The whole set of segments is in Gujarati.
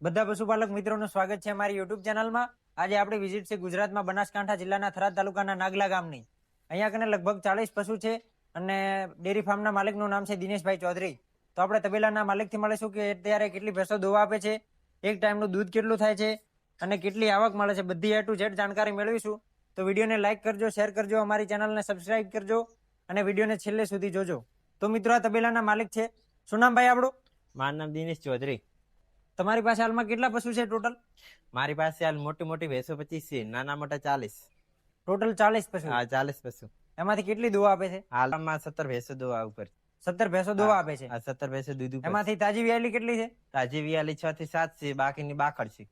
બધા પશુપાલક મિત્રોનું સ્વાગત છે અમારી યુટ્યુબ ચેનલમાં. આજે આપણી વિઝિટ છે ગુજરાતમાં બનાસકાંઠા જિલ્લાના થરાદ તાલુકાના નાગલા ગામની. અહીંયા કને લગભગ ચાલીસ પશુ છે અને ડેરી ફાર્મના માલિકનું નામ છે દિનેશભાઈ ચૌધરી. તો આપણે તબેલાના માલિકથી મળીશું કે અત્યારે કેટલી ભેંસો દોવા આપે છે, એક ટાઈમનું દૂધ કેટલું થાય છે અને કેટલી આવક મળે છે, બધી એ ટુ ઝેડ જાણકારી મેળવીશું. તો વિડીયોને લાઇક કરજો શેર કરજો, અમારી ચેનલને સબસ્ક્રાઇબ કરજો અને વિડીયોને છેલ્લે સુધી જોજો. તો મિત્રો, આ તબેલાના માલિક છે. શું નામ આપણું? મારું નામ દિનેશ ચૌધરી. તમારી પાસે હાલમાં કેટલા પશુ છે ટોટલ? મારી પાસે હાલ મોટી મોટી ભેંસો પચીસ છે નાના મોટા ચાલીસ. ટોટલ ચાલીસ પશુ? હા ચાલીસ પશુ. એમાંથી કેટલી દુવા આપે છે? હાલમાં સત્તર ભેંસો દોવા ઉપર. સત્તર ભેંસો દુવા આપે છે? આ સત્તર ભેંસો દૂધ એમાંથી તાજી વિયાલી કેટલી છે? તાજી વિયાલી છ થી સાત છે બાકીની બાખડ છે.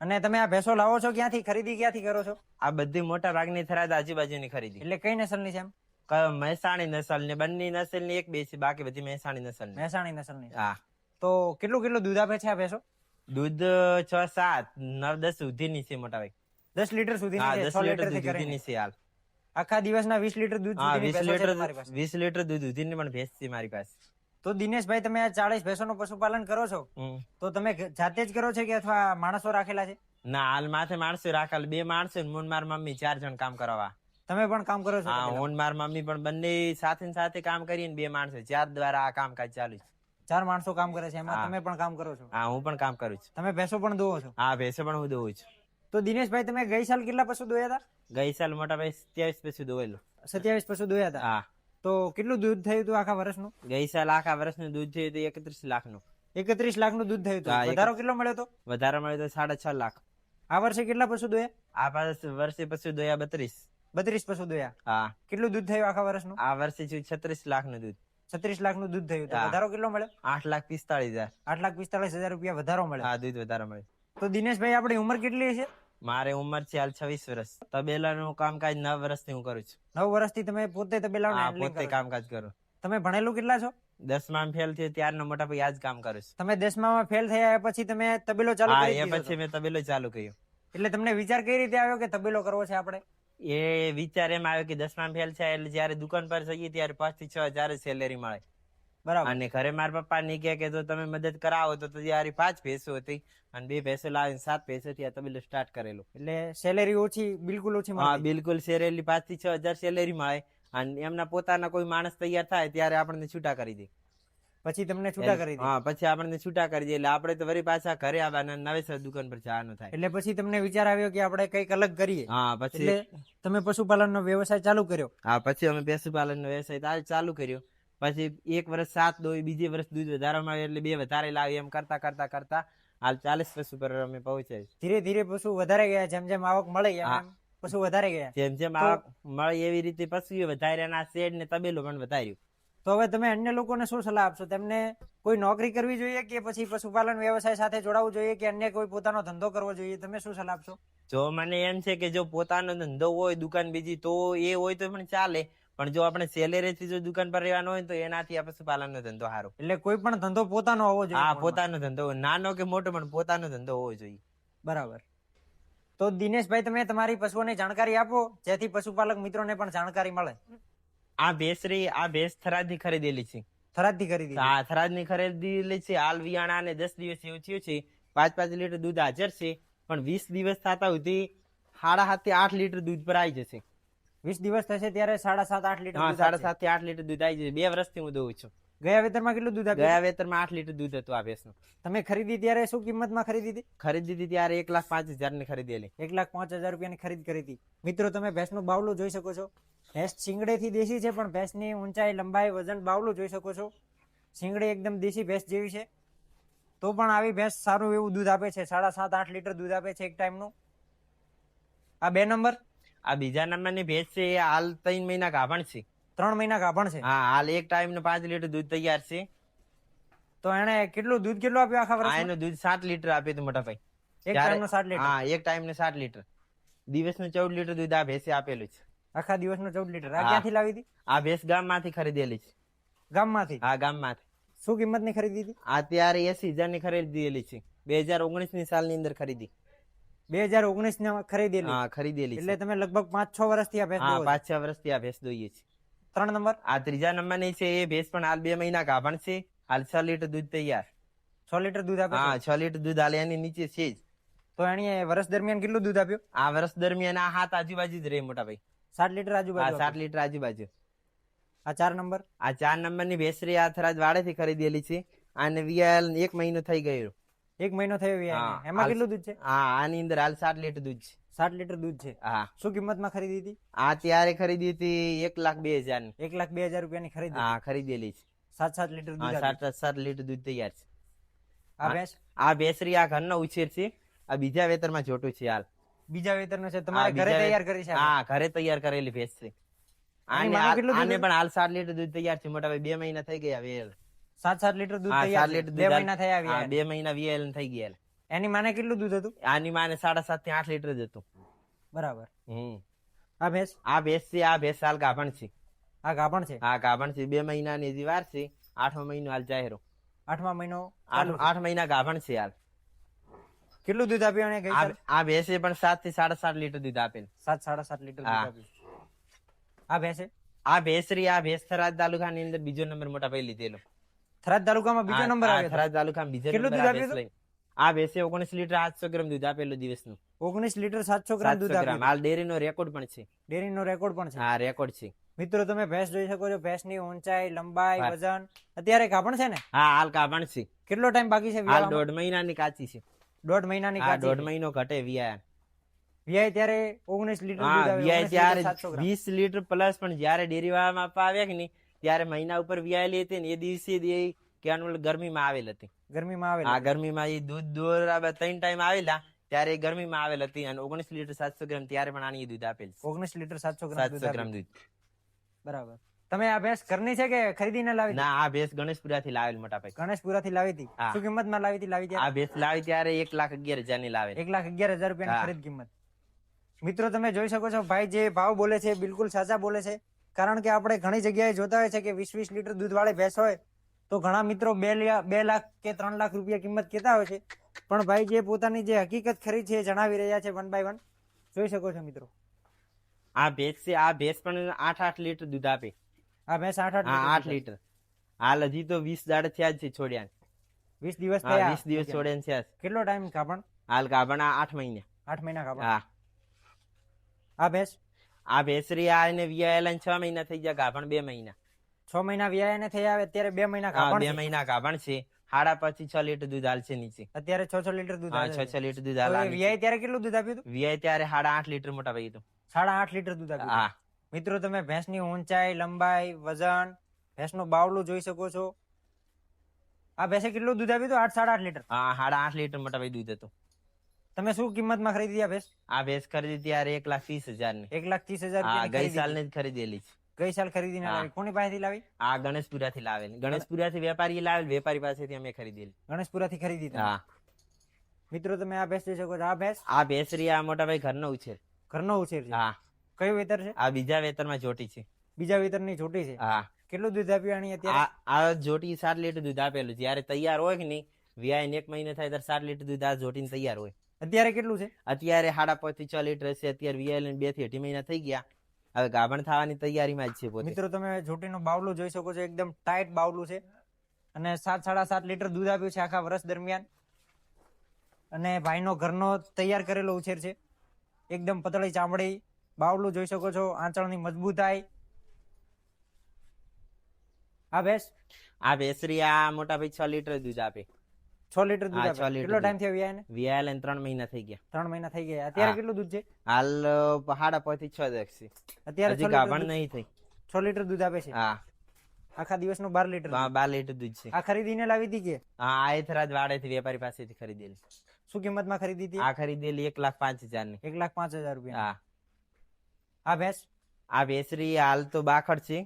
અને તમે આ ભેંસો લાવો છો ક્યાંથી? ખરીદી ક્યાંથી કરો છો? આ બધી મોટા ભાગની થરાદ આજુબાજુની ખરીદી. એટલે કઈ નસલની છે એમ? મહેસાણી નસલ ને બંને નસલની એક બે છે બાકી બધી મહેસાણી નસલ મહેસાણી નસલની હા. તો કેટલું કેટલું દૂધ આપે છે આ ભેંસો? દૂધ છ સાત નવ દસ સુધીની છે મોટા ભાઈ દસ લીટર સુધી હા દસ લીટર સુધીની છે હાલ. આખા દિવસના વીસ લીટર દૂધ હા વીસ લીટર વીસ લીટર દૂધ સુધીની પણ ભેંસ છે મારી પાસે. તો દિનેશભાઈ તમે આ ચાલીસ ભેંસોનું પશુપાલન કરો છો? તો તમે જાતે જ કરો છો કે અથવા માણસો રાખેલા છે? ના હાલ માથે માણસો રાખેલ. બે માણસો ને મૂન માર મમ્મી ચાર જણ કામ કરવા તમે પણ કામ કરો છો? હા મોન માર મમ્મી પણ બંને સાથે સાથે કામ કરીને બે માણસો ચાર દ્વારા આ કામકાજ ચાલુ છે. ચાર માણસો કામ કરે છે એમાં તમે પણ કામ કરો છો. હા હું પણ કામ કરું છું. તમે ભેંસો પણ દોવો છો. હા ભેંસો પણ હું દોવું છું. તો દિનેશભાઈ તમે ગઈ સાલ કેટલા પશુ દોયા હતા? ગઈ સાલ મોટા ભાઈ સત્યાવીસ પશુ દોયેલું. સત્યાવીસ પશુ દોયા હતા. હા. તો કેટલું દૂધ થયું હતું આખા વર્ષનું? ગઈ સાલ આખા વર્ષનું દૂધ થયું હતું એકત્રીસ લાખનું. એકત્રીસ લાખનું દૂધ થયું હતું. વધારો કેટલો મળ્યો હતો? વધારો મળ્યો તો સાડા છ લાખ. આ વર્ષે કેટલા પશુ દોયા? આ વર્ષે પશુ દોયા બત્રીસ. બત્રીસ પશુ દોયા. હા. કેટલું દૂધ થયું આખા વર્ષનું? આ વર્ષે છત્રીસ લાખનું દૂધ. છત્રીસ લાખનું દૂધ થયું હા. વધારો કેટલો મળે આઠ લાખ પિસ્તાળીસ હજાર. આઠ લાખ પિસ્તાળીસ હજાર રૂપિયા વધારો મળે હા દૂધ વધારે મળે તો દિનેશભાઈ આપણી ઉંમર કેટલી છે મારે ઉંમર છે હાલ છવ્વીસ વર્ષ તબેલાનું કામકાજ નવ વર્ષથી હું કરું છું. નવ વર્ષથી તમે પોતે તબેલાનું હા handling પોતે કરો છો. કામકાજ કરું. તમે ભણેલું કેટલા છો? દસમા ફેલ થયો ત્યારનો મોટા ભાઈ આજ કામ કરું છું. તમે દસમામાં ફેલ થયા પછી તમે તબેલો ચાલુ હા કરી એ દીધો પછી મેં તબેલો ચાલુ કર્યો. એટલે તમને વિચાર કઈ રીતે આવ્યો કે તબેલો કરવો છે આપણે? એ વિચાર એમ આવ્યો કે દસમા ફેલ છે એટલે જયારે દુકાન પર જઈએ ત્યારે પાંચથી છ હજાર સેલેરી મળે. બરાબર. અને ઘરે મારા પપ્પા ની કે કે જો તમે મદદ કરાવો તો ત્યારે પાંચ ભેંસો હતી અને બે ભેંસો લાવીને સાત ભેંસો થી આ તબેલો સ્ટાર્ટ કરેલો. એટલે સેલેરી ઓછી બિલકુલ ઓછી હા બિલકુલ સેરેલી પાંચથી છ હજાર સેલેરી મળે. અને એમના પોતાના કોઈ માણસ તૈયાર થાય ત્યારે આપણને છૂટા કરી દે. પછી તમને છૂટા કરી દે. હા પછી આપણને છૂટા કરી દે. એટલે આપણે તો વળી પાછા ઘરે આવવાના નવેસર દુકાન પર જવાનું થાય. એટલે પછી તમને વિચાર આવ્યો કે આપણે કંઈક અલગ કરીએ. હા પછી તમે પશુપાલનનો વ્યવસાય ચાલુ કર્યો? હા પછી અમે પશુપાલનનો વ્યવસાય ચાલુ કર્યો. પછી એક વર્ષ સાત દોઈ બીજે વર્ષ દૂધ વધારવામાં આવે એટલે બે વધારે લાવી એમ કરતા કરતા કરતા હાલ ચાલીસ પશુ પર અમે પહોંચે ધીરે ધીરે પશુ વધારે ગયા જેમ જેમ આવક મળે પશુ વધારે ગયા. જેમ જેમ આવક મળે એવી રીતે પશુ વધારે અને શેડ ને તબેલો પણ વધાર્યું. તો હવે તમે અન્ય લોકોને શું સલાહ આપશો? તેમને કોઈ નોકરી કરવી જોઈએ કે પછી પશુપાલન વ્યવસાય સાથે જોડાવું જોઈએ કે અન્ય કોઈ પોતાનો ધંધો કરવો જોઈએ? તમે શું સલાહ આપશો? જો મને એમ છે કે જો પોતાનો ધંધો હોય દુકાન બીજી તો એ હોય તો પણ ચાલે. પણ જો આપણે સેલેરીથી જો દુકાન પર રહેવાનું હોય તો એનાથી આ પશુપાલન ધંધો સારો. એટલે કોઈ પણ ધંધો પોતાનો હોવો જોઈએ હા પોતાનો ધંધો નાનો કે મોટો પણ પોતાનો ધંધો હોવો જોઈએ. બરાબર. તો દિનેશભાઈ તમે તમારી પશુઓની જાણકારી આપો જેથી પશુપાલક મિત્રોને પણ જાણકારી મળે. આ ભેંસ રહી આ ભેંસ થરાદથી ખરીદેલી છે. થરાદની ખરીદી હા થરાદની ખરીદેલી છે. હાલ વિયાણા ને દસ દિવસ એવું થયું છે. પાંચ પાંચ લીટર દૂધ હાજર છે. પણ વીસ દિવસ થતા સુધી સાડા સાતથી આઠ લીટર દૂધ પર આવી જશે. વીસ દિવસ થશે ત્યારે સાડા સાત આઠ લીટર સાડા સાતથી આઠ લીટર દૂધ આવી જશે. બે વર્ષથી હું દઉં છું. ગયા વેતરમાં કેટલું દૂધ આપ્યું? ગયા વેતરમાં આઠ લીટર દૂધ હતું આ ભેંસનું. તમે ખરીદી ત્યારે શું કિંમતમાં ખરીદી હતી? ખરીદી હતી ત્યારે એક લાખ પાંચ હજારની ખરીદેલી. એક લાખ પાંચ હજાર રૂપિયાની ખરીદ કરી હતી. મિત્રો તમે ભેંસનું બાવલું જોઈ શકો છો. ભેંસ શિંગડેથી દેશી છે પણ ભેંસની ઊંચાઈ લંબાઈ વજન બાવલું જોઈ શકો છો. શિંગડે એકદમ દેશી ભેંસ જેવી છે. તો પણ આવી ભેંસ સારું એવું દૂધ આપે છે. સાડા સાત આઠ લીટર દૂધ આપે છે એક ટાઈમનું. આ બે નંબર? આ બીજા નંબરની ભેંસ છે એ હાલ ત્રણ મહિના ગાભણ છે. ત્રણ મહિના ગાભણ છે? હા હાલ એક ટાઈમનું પાંચ લીટર દૂધ તૈયાર છે. તો એને કેટલું દૂધ કેટલું આપ્યું આખા વર્ષ એનું દૂધ સાત લીટર આપ્યું હતું મોટા ભાઈ એક ટાઈમનું સાત લીટર? હા એક ટાઈમ ને સાત લીટર. દિવસનું ચૌદ લીટર દૂધ આ ભેંસે આપેલું છે. આખા દિવસનું ચૌદ લીટર. આ હા. ક્યાંથી લાવી હતી? આ ભેંસ ગામમાંથી ખરીદેલી છે. ગામમાંથી? હા ગામમાંથી શું કિંમતની ખરીદી હતી? આ ત્યારે એસી હજારની ખરીદેલી છે. બે હજાર ઓગણીસની સાલની અંદર ખરીદી. બે હજાર ઓગણીસ ને ખરીદેલી? હા ખરીદેલી એટલે છે. તમે લગભગ પાંચ છ વર્ષથી આ ભેંસ હા દોવો છો. પાંચ છ વર્ષથી આ ભેંસ દોઈએ છે ત્રણ નંબર? આ ત્રીજા નંબરની છે એ ભેંસ પણ હાલ બે મહિના ગાભણ છે. હાલ છ લીટર દૂધ તૈયાર. છ લીટર દૂધ આપે હા છ લીટર દૂધ હાલે એની નીચે છે જ. તો એની વર્ષ દરમિયાન કેટલું દૂધ આપ્યું? આ વર્ષ દરમિયાન આ હાથ આજુબાજુ જ રહે મોટા ભાઈ સાત લીટર આજુબાજુ સાત. લીટર આજુબાજુ. આ ચાર નંબર? આ ચાર નંબરની ભેસરી આ વાડે વાડેથી ખરીદેલી છે. અને વીઆઈએલ એક મહિનો થઈ ગયો. એક મહિનો થયો વ્યાજને. એમાં કેટલું દૂધ છે? હા આની અંદર હાલ સાત લીટર દૂધ છે. સાત લીટર દૂધ છે? હા. શું કિંમતમાં ખરીદી હતી? આ ત્યારે ખરીદી હતી એક લાખ બે હજારની. એક લાખ બે હજાર રૂપિયાની ખરીદી? હા ખરીદેલી છે. સાત સાત લીટર દૂધ સાત. સાત લીટર દૂધ તૈયાર છે. આ ભેંસ? આ ઘર આ ઘરનો ઉછેર છે. આ બીજા વેતરમાં જોટું છે હાલ. બીજા વેતરનો છે તમારે ઘરે તૈયાર કરી છે હા ઘરે તૈયાર કરેલી ભેંસ છે. આને? પણ હાલ સાત લીટર દૂધ તૈયાર છે મોટા ભાઈ બે મહિના થઈ ગયા વેલ. સાત સાત લીટર દૂધ તૈયાર સાત બે મહિના થયા હા, વ્યાજને. બે મહિના વેલ થઈ ગયા. એની માને કેટલું દૂધ હતું? આની માને સાડા સાતથી આઠ લીટર જ હતું. બરાબર. હમ. આ ભેંસ? આ ભેંસ છે આ ભેંસ હાલ ગાભણ છે. આ ગાભણ છે? આ ગાભણ છે. બે મહિનાની હજી વાર છે. આઠમા મહિનો હાલ જાહેરો. આઠમા મહિનો આઠ આઠ મહિના ગાભણ છે હાલ. કેટલું દૂધ આપ્યું એને ગઈ આ ભેંસે પણ સાતથી સાડા સાત લીટર દૂધ આપેલ. સાત સાડા સાત લીટર દૂધ આપ્યું. આ ભેંસે? આ ભેંસરી આ ભેંસ થરાદ તાલુકાની અંદર બીજો નંબર મોટા ભાઈ લીધેલો. થરાદ તાલુકામાં બીજો નંબર આવે થરાદ તાલુકામાં બીજો કેટલું દૂધ આપ્યું આ ભેંસે ઓગણીસ લીટર આઠસો ગ્રામ દૂધ આપેલું દિવસનું. ઓગણીસ લીટર સાતસો ગ્રામ દૂધ સાતસો આપ્યું. હાલ ડેરીનો રેકોર્ડ પણ છે. ડેરીનો રેકોર્ડ પણ છે. હા રેકોર્ડ છે. મિત્રો તમે ભેંસ જોઈ શકો છો. ભેંસની ઊંચાઈ લંબાઈ વજન. અત્યારે કાપણ છે ને? હા હાલ કાભણ છે. કેટલો ટાઈમ બાકી છે હાલ? દોઢ મહિનાની કાચી છે. દોઢ મહિનાની કાચી દોઢ છે. મહિનો ઘટે વિયા વિયાય ત્યારે ઓગણીસ લીટર દૂધ હા આવે, 19 લીટર ત્યારે 700 ગ્રામ. વીસ લીટર પ્લસ પણ જયારે ડેરી વાળામાં આપવા આવ્યા કે નહીં ત્યારે મહિના ઉપર વિયાયેલી હતી ને એ દિવસે જ એ ક્યાંનું ગરમીમાં આવેલ હતી ગરમીમાં આ ગરમી ગરમીમાં એ દૂધ દોરાવા ત્રણ ટાઈમ આવેલા ત્યારે એ ગરમીમાં આવેલ હતી અને ઓગણીસ લીટર સાતસો ગ્રામ ત્યારે પણ આની દૂધ આપેલ છે. ઓગણીસ લીટર સાતસો ગ્રામ દૂધ સાતસો ગ્રામ દૂધ બરાબર તમે આ ભેંસ ઘરની છે કે ખરીદીને લાવી ના આ ભેંસ ગણેશપુરા થી લાવેલ મોટા ભાઈ. ગણેશપુરા થી લાવી હતી? શું કિંમતમાં લાવી હતી? લાવી આ ભેંસ લાવી ત્યારે એક લાખ અગિયાર હજારની લાવે એક લાખ અગિયાર હજાર રૂપિયા ખરીદ કિંમત. મિત્રો તમે જોઈ શકો છો ભાઈ જે ભાવ બોલે છે બિલકુલ સાચા બોલે છે. કારણ કે આપણે ઘણી જગ્યાએ જોતા હોય છે કે વીસ વીસ લીટર દૂધ વાળી ભેંસ હોય તો ઘણા મિત્રો બે બે લાખ કે ત્રણ લાખ રૂપિયા કિંમત કહેતા હોય છે. પણ ભાઈ જે પોતાની જે હકીકત ખરી છે એ જણાવી રહ્યા છે વન બાય વન જોઈ શકો છો મિત્રો. આ ભેંસ છે આ ભેંસ પણ આઠ આઠ લીટર દૂધ આપે. આ ભેંસ આઠ આઠ હા આઠ લીટર. હાલ હજી તો વીસ દાડ થયા જ છે છોડ્યા. વીસ દિવસ થયા વીસ દિવસ છોડ્યા છે. કેટલો ટાઈમ કાપણ હાલ કાપણ આઠ મહિને. આઠ મહિના કાપણ હા. આ ભેંસ? આ ભેંસરી આ એને વિયાયેલા છ મહિના થઈ ગયા કાપણ બે મહિના. છ મહિના વ્યાય ને આવે અત્યારે બે મહિના કાપણ બે છે. મહિના કાપણ છે. હાડા પછી છ લીટર દૂધ હાલશે નીચે. અત્યારે છ છ લીટર દૂધ હા છ છે. છ લીટર દૂધ હાલ વ્યાય ત્યારે કેટલું દૂધ આપ્યું હતું? વિયાય ત્યારે હાડા આઠ લીટર મોટા ભાઈ હતું. સાડા આઠ લીટર દૂધ આપ્યું હા. મિત્રો તમે ભેંસની ઊંચાઈ લંબાઈ વજન ભેંસનું બાવલું જોઈ શકો છો. આ ભેંસે કેટલું દૂધ આપ્યું હતું? આઠ સાડા આઠ લીટર. હા સાડા આઠ લીટર મોટા ભાઈ દૂધ હતું. તમે શું કિંમતમાં ખરીદી આ ભેંસ? આ ભેંસ ખરીદી ત્યારે એક લાખ ત્રીસ હજારની એક લાખ ત્રીસ હજાર ગઈ સાલ ખરીદી જ ખરીદેલી છે. ગઈ સાલ ખરીદીને લાવી. કોની પાસેથી લાવી? આ ગણેશપુરા થી લાવેલી. ગણેશપુરા થી વેપારી લાવેલ. વેપારી પાસેથી અમે ખરીદેલી. ગણેશપુરા થી ખરીદી હા. મિત્રો તમે આ ભેંસ જોઈ શકો છો. આ ભેંસ? આ ભેંસ રી આ મોટા ભાઈ ઘરનો ઉછેર. ઘરનો ઉછેર છે. હા. કયું વેતર છે? આ બીજા વેતરમાં જોટી છે. બીજા વેતરની ચોટી છે? હા. કેટલું દૂધ આપ્યું આની અત્યારે? આ જોટી સાત લીટર દૂધ આપેલું જ્યારે તૈયાર હોય કે નહીં વ્યાય એક મહિને થાય ત્યારે સાત લીટર દૂધ આ જોટીને તૈયાર હોય. અત્યારે કેટલું છે? અત્યારે સાડા પાંચથી છ લીટર છે. અત્યારે વીઆઈ બેથી અઢી મહિના થઈ ગયા. હવે ગાભણ થવાની તૈયારીમાં જ છે મિત્રો તમે જોટીનું બાવલું જોઈ શકો છો. એકદમ ટાઈટ બાવલું છે. અને સાત સાડા સાત લીટર દૂધ આપ્યું છે આખા વર્ષ દરમિયાન. અને ભાઈનો ઘરનો તૈયાર કરેલો ઉછેર છે. એકદમ પતળી ચામડી બાવલું જોઈ શકો છો. આંચળની મજબૂતાઈ આ ભેંસ? આ ભેસરી આ મોટા ભાઈ છ લીટર દૂધ આપે. છ લીટર દૂધ આપે. કેટલો ટાઈમ થયો વ્યાયને વીઆઈ એને? ત્રણ મહિના થઈ ગયા. ત્રણ મહિના થઈ ગયા. અત્યારે કેટલું દૂધ છે? હાલ પહાડા પરથી છ દસ અત્યારે હજી ગાભણ નહીં થઈ. છ લીટર દૂધ આપે છે? હા. આખા દિવસનું બાર લીટર બાર લીટર દૂધ છે. આ ખરીદીને લાવી હતી કે? હા આ એથરાજ વાડે થી વેપારી પાસેથી ખરીદેલી. શું કિંમતમાં ખરીદી હતી? આ ખરીદેલી એક લાખ પાંચ હજારની એક લાખ પાંચ હજાર રૂપિયા. હા. આ ભેંસ. આ ભેસરી હાલ તો બાખડ છે.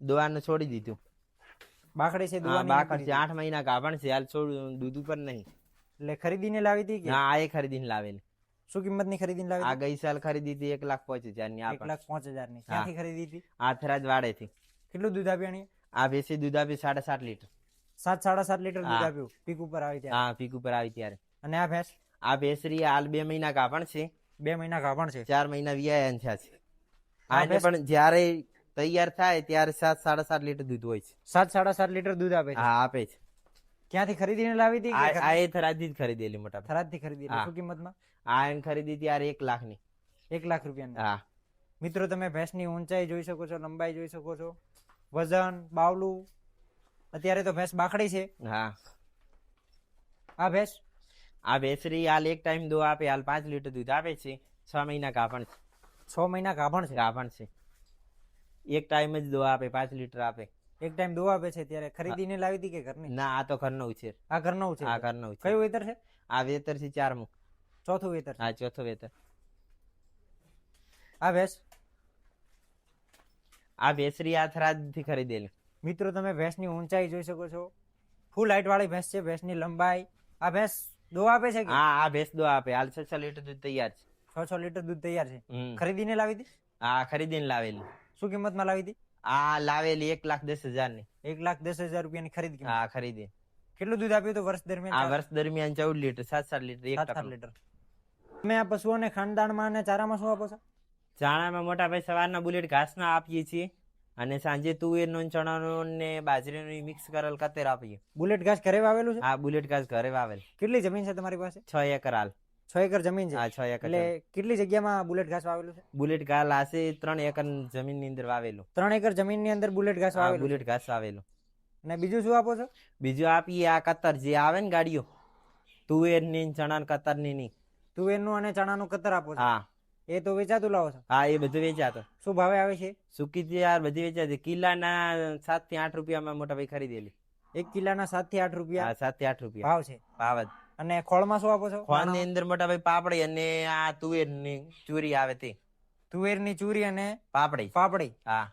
દોવાનું છોડી દીધું. બાખડી છે હા બાખડ છે. આઠ મહિના ગાભણ છે. હાલ છોડ દૂધ ઉપર નહીં. એટલે ખરીદીને લાવી હતી કે? હા આ એ ખરીદીને લાવેલી. શું કિંમતની ખરીદીને લાવી આ ગઈ સાલ ખરીદી હતી એક લાખ પાંચ હજારની એક લાખ પાંચ હજારની. ક્યાંથી ખરીદી હતી આ થરાજ વાડે થી કેટલું દૂધ આપ્યું આ ભેસી દૂધ આપ્યું સાડા સાત લીટર. સાત સાડા સાત લીટર દૂધ. આપ્યું. પીક ઉપર આવી ત્યારે. હા પીક ઉપર આવી ત્યારે. અને આ ભેંસ? આ ભેસરી હાલ બે મહિના ગાભણ છે. બે મહિના ગાભણ છે. ચાર મહિના વિયાયન થયા છે. આ આને પણ જ્યારે તૈયાર થાય ત્યારે સાત સાડા સાત લીટર દૂધ હોય છે. સાત સાડા સાત લીટર દૂધ આપે છે. હા આપે છે. ક્યાંથી ખરીદીને લાવી હતી આ એ થરાદથી જ ખરીદેલી મોટા થરાદથી ખરીદી શું કિંમતમાં? આ એમ ખરીદી હતી યાર એક લાખની એક લાખ રૂપિયાની. હા. મિત્રો તમે ભેંસની ઊંચાઈ જોઈ શકો છો લંબાઈ જોઈ શકો છો. વજન બાવલું અત્યારે તો ભેંસ બાખડી છે. હા. આ ભેંસ? આ ભેંસરી હાલ એક ટાઈમ દો આપે હાલ પાંચ લીટર દૂધ આપે છે. છ મહિના કાપણ છે. છ મહિના ગાભણ છે ગાભણ છે. એક ટાઈમ જ દો આપે પાંચ લીટર આપે. એક ટાઈમ દો આપે છે ત્યારે ખરીદીને લાવી હતી કે ઘરની? ના આ તો ઘરનો ઉછેર. આ ઘરનો ઉછેર આ ઘરનો ઉછેર. કયું વેતર છે? આ વેતર છે ચારમું. ચોથું વેતર. આ ચોથો વેતર. આ ભેંસ? આ બેસરી આ થરાદથી ખરીદેલી. મિત્રો તમે ભેંસની ઊંચાઈ જોઈ શકો છો. ફૂલ હાઈટ વાળી ભેંસ છે ભેંસની લંબાઈ. આ ભેંસ દો આપે છે કે? હા આ ભેંસ દો આપે. હાલ છ છ લીટર દૂધ તૈયાર છે. છ છ લીટર દૂધ તૈયાર છે. ખરીદીને લાવી હતી હા ખરીદીને લાવેલી. શું કિંમતમાં લાવી હતી આ લાવેલી એક લાખ દસ હજારની એક લાખ દસ હજાર રૂપિયાની ખરીદ હા ખરીદી. કેટલું દૂધ આપ્યું હતું વર્ષ આ વર્ષ દરમિયાન ચૌદ લીટર સાત સાત લીટર સાત સાત લીટર. તમે આ પશુઓને ખાનદાનમાં અને ચારામાં શું આપો છો? ચાણામાં મોટા ભાઈ સવારના બુલેટ ઘાસના આપીએ છીએ અને સાંજે તુવેરનો ચણા ચણાનો ને બાજરીનો મિક્સ કરેલ કતેર આપીએ. બુલેટ ઘાસ ઘરે વાવેલું છે? આ બુલેટ ઘાસ ઘરે વાવેલ. કેટલી જમીન છે તમારી પાસે? છ એકર હાલ. છ એકર જમીન છે. હા છ એકર એટલે કેટલી જગ્યામાં બુલેટ ઘાસ વાવેલું છે? બુલેટ ઘાસ આશે ત્રણ એકર જમીનની અંદર વાવેલું. ત્રણ એકર જમીનની અંદર બુલેટ ઘાસ વાવેલું બુલેટ ઘાસ વાવેલું. અને બીજું શું આપો છો? બીજું આપીએ આ કતર જે આવે ને ગાડીઓ. તુવેરની ચણા કતરની. ની તુવેરનું અને ચણાનું કતર આપો છો? હા. એ તો વેચાતું લાવો છો? હા એ બધું વેચાતો. શું ભાવે આવે છે? સુકી છે યાર બધી વેચાતી. કિલ્લાના સાતથી આઠ રૂપિયામાં મોટા ભાઈ ખરીદેલી. એક કિલ્લાના સાતથી આઠ રૂપિયા? સાતથી આઠ રૂપિયા. ભાવ છે? ભાવ જ. અને ખોળમાં શું આપો છો? ખોળની અંદર મોટા ભાઈ પાપડી અને આ તુવેરની ચોરી આવે તે. તુવેરની ચૂરી અને પાપડી. પાપડી. હા.